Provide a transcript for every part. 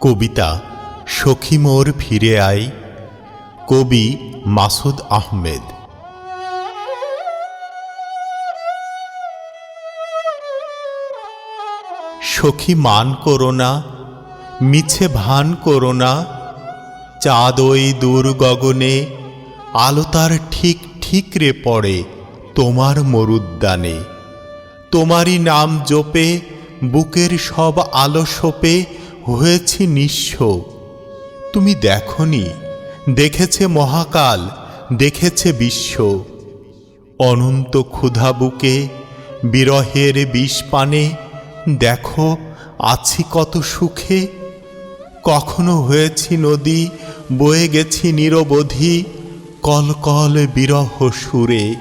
কবিতা সখী মোর ফিরে আয় কবি মাসুদ আহমেদ। সখী মান করো না, মিছে ভান করো না, চাঁদ ওই দূর গগনে, আলো ঠিক ঠিক রে পড়ে তোমার মরুদ্যানে। তোমারই নাম জপে, বুকের সব আলো সোপে হয়েছি নিঃস্ব। তুমি দেখনি, দেখেছে মহাকাল, দেখেছে বিশ্ব। অনন্ত ক্ষুধা বুকে, বিরহের বিষ পানে, দেখো, আছি কত সুখে। কখনো হয়েছি নদী, বয়ে গেছি নিরবধি, কলকল বিরহ সুরে।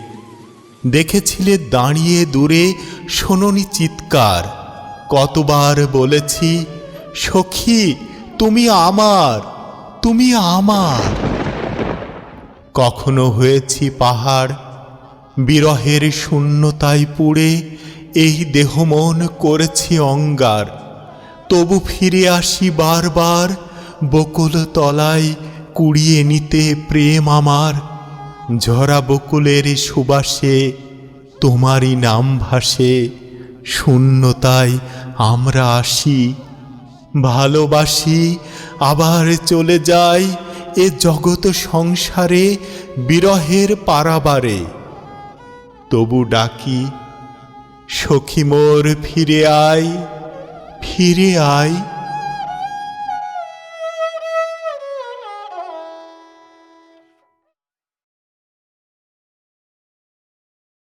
দেখেছিলে দাঁড়িয়ে দূরে, শোনোনি চিৎকার, কতবার বলেছি সখী, তুমি আমার তুমি আমার। কখনো হয়েছি পাহাড়, বিরহের শূন্যতায় পুড়ে, এই দেহ মন করেছি অঙ্গার। তবু ফিরে আসি বারবার, বকুল তলায় কুড়িয়ে নিতে প্রেম আমার। ঝরা বকুলের সুবাসে, তোমারই নাম ভাসে, শূন্যতায় আমরা আসি। ভালোবাসি, আবার চলে যাই এ জগত সংসারে, বিরহের পারাবারে। তবু ডাকি, সখী মোর ফিরে আয় ফিরে আয়।